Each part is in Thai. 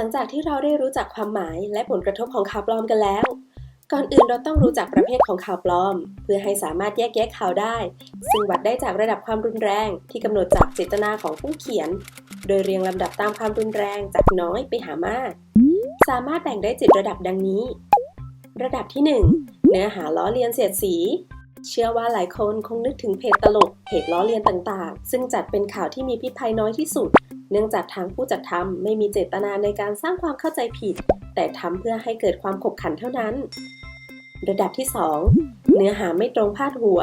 หลังจากที่เราได้รู้จักความหมายและผลกระทบของข่าวปลอมกันแล้ว ก่อนอื่นเราต้องรู้จักประเภทของข่าวปลอม เพื่อให้สามารถแยกแยะข่าวได้ ซึ่งวัดได้จากระดับความรุนแรง ที่กำหนดจากเจตนาของผู้เขียน โดยเรียงลำดับตามความรุนแรงจากน้อยไปหามาก สามารถแบ่งได้เจ็ดระดับดังนี้ ระดับที่ 1 เนื้อหาล้อเลียนเสียดสีเชื่อว่าหลายคนคงนึกถึงเพจตลกเพจล้อเลียนต่างๆ ซึ่งจัดเป็นข่าวที่มีพิษภัยน้อยที่สุด เนื่องจากทางผู้จัดทำไม่มีเจตนาในการสร้างความเข้าใจผิด แต่ทำเพื่อให้เกิดความขบขันเท่านั้น ระดับที่ 2 เนื้อหาไม่ตรงพาดหัว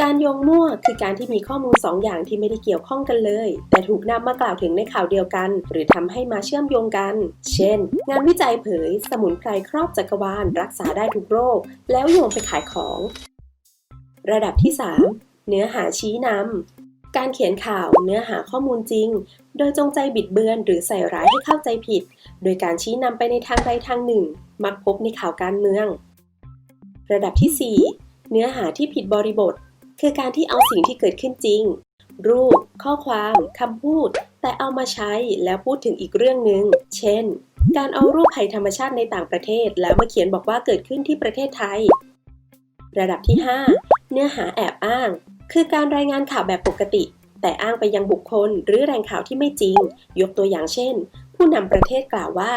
การโยงมั่วคือการที่มีข้อมูล 2 อย่างที่ไม่ได้เกี่ยวข้องกันเลย แต่ถูกนำมากล่าวถึงในข่าวเดียวกัน หรือทำให้มาเชื่อมโยงกัน เช่น งานวิจัยเผย สมุนไพรครอบจักรวาลรักษาได้ทุกโรค แล้วโยงไปขายของ ระดับที่ 3 เนื้อหาชี้นำการเขียนข่าวเนื้อหาข้อมูลจริง โดยจงใจบิดเบือนหรือใส่ร้ายให้เข้าใจผิด โดยการชี้นำไปในทางใดทางหนึ่ง มักพบในข่าวการเมือง ระดับที่ 4 เนื้อหาที่ผิดบริบท คือการที่เอาสิ่งที่เกิดขึ้นจริง รูป ข้อความคำพูด แต่เอามาใช้แล้วพูดถึงอีกเรื่องหนึ่งเช่น การเอารูปภัยธรรมชาติในต่างประเทศ แล้วมาเขียนบอกว่าเกิดขึ้นที่ประเทศไทย ระดับที่ 5 เนื้อหาแอบอ้าง คือการรายงานข่าวแบบปกติ แต่อ้างไปยังบุคคลหรือแหล่งข่าวที่ไม่จริง ยกตัวอย่างเช่น ผู้นำประเทศกล่าวว่า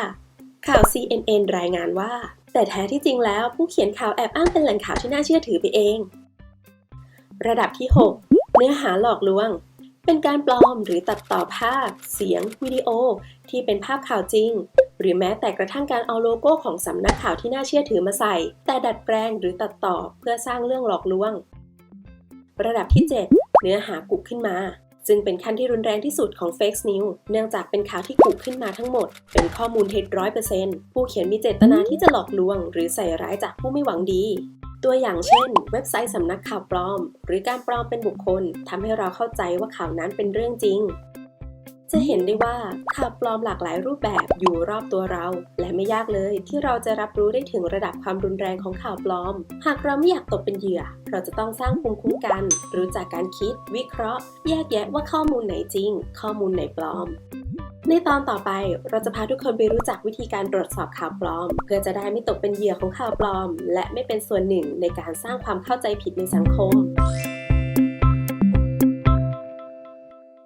ข่าว CNN รายงานว่า แต่แท้ที่จริงแล้วผู้เขียนข่าวแอบอ้างเป็นแหล่งข่าวที่น่าเชื่อถือไปเอง ระดับที่ 6 เนื้อหาหลอกลวง เป็นการปลอมหรือตัดต่อภาพ เสียง วิดีโอ ที่เป็นภาพข่าวจริง หรือแม้แต่กระทั่งการเอาโลโก้ของสำนักข่าวที่น่าเชื่อถือมาใส่ แต่ดัดแปลงหรือตัดต่อเพื่อสร้างเรื่องหลอกลวง ระดับที่ 7 เนื้อหากุขึ้นมาซึ่งเป็นขั้นที่รุนแรงที่สุดของ Fake News เนื่องจากเป็นข่าวที่กุขึ้นมาทั้งหมด เป็นข้อมูลเท็จร้อยเปอร์เซ็นต์ผู้เขียนมีเจตนาที่จะหลอกลวง หรือใส่ร้ายจากผู้ไม่หวังดี ตัวอย่างเช่น เว็บไซต์สำนักข่าวปลอม หรือการปลอมเป็นบุคคลทำให้เราเข้าใจว่าข่าวนั้นเป็นเรื่องจริง จะเห็นได้ว่าข่าวปลอมหลากหลายรูปแบบอยู่รอบตัวเรา และไม่ยากเลยที่เราจะรับรู้ได้ถึงระดับความรุนแรงของข่าวปลอม หากเราไม่อยากตกเป็นเหยื่อ เราจะต้องสร้างภูมิคุ้มกัน รู้จักการคิด วิเคราะห์ แยกแยะว่าข้อมูลไหนจริง ข้อมูลไหนปลอมในตอนต่อไปเราจะพาทุกคนไปรู้จักวิธีการตรวจสอบข่าวปลอม เพื่อจะได้ไม่ตกเป็นเหยื่อของข่าวปลอม และไม่เป็นส่วนหนึ่งในการสร้างความเข้าใจผิดในสังคม